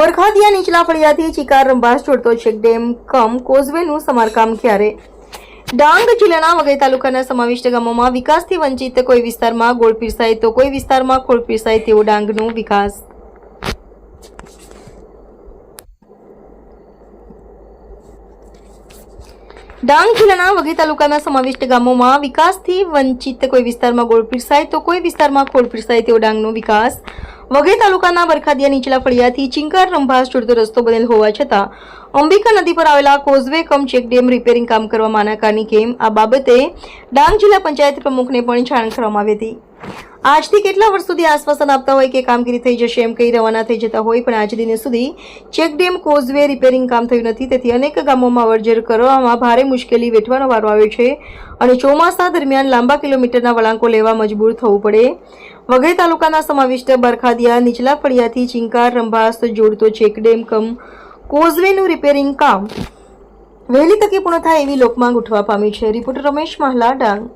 બરખાદિયા નીચલા ફળિયાથી ચિકાર રંભાસ જોડતો ચેકડેમ કમ કોઝવેનું સમારકામ ક્યારે? ડાંગ જિલ્લાના વઘઈ તાલુકાના સમાવિષ્ટ ગામોમાં વિકાસથી વંચિત કોઈ વિસ્તારમાં ગોળ પીરસાય તો કોઈ વિસ્તારમાં ખોળ પીરસાય તેવો ડાંગનો વિકાસ. ડાંગ જિલ્લાના વઘઈ તાલુકાના સમાવિષ્ટ ગામોમાં વિકાસથી વંચિત કોઈ વિસ્તારમાં ગોળ પીરસાય તો કોઈ વિસ્તારમાં ખોળ પીરસાય તેવો ડાંગનો વિકાસ. વઘઈ તાલુકાના બરખાદિયા નીચલા ફળિયાથી ચિંકાર રંભાસ જોડતો રસ્તો બનેલ હોવા છતાં, અંબિકા નદી પર આવેલા કોઝવે કમ ચેકડેમ રિપેરિંગ કામ કરવામાં આનાકાની કેમ આ બાબતે ડાંગ જિલ્લા પંચાયત પ્રમુખને પણ જાણ કરવામાં આવી હતી. આજથી કેટલા વર્ષ સુધી આશ્વાસન આપતા હોય કે કામગીરી થઈ જશે એમ કહી રવાના થઈ જતા હોય, પણ આજ દિને સુધી ચેકડેમ કોઝવે રિપેરિંગ કામ થયું નથી. તેથી અનેક ગામોમાં વર્જર કરવામાં ભારે મુશ્કેલી વેઠવાનો વારો આવ્યો છે અને ચોમાસા દરમિયાન લાંબા કિલોમીટરના વળાંકો લેવા મજબૂર થવું પડે. વઘઈ તાલુકાના સમાવિષ્ટ બરખાદિયા, નીચલા ફળિયાથી ચિંકાર, રંભાસ, જોડતો, ચેકડેમ, કમ, કોઝવેનું રિપેરિંગ કામ વહેલી તકે પૂર્ણ થાય એવી લોકમાંગ ઉઠવા પામી છે. રિપોર્ટર રમેશ મહલા, ડાંગ.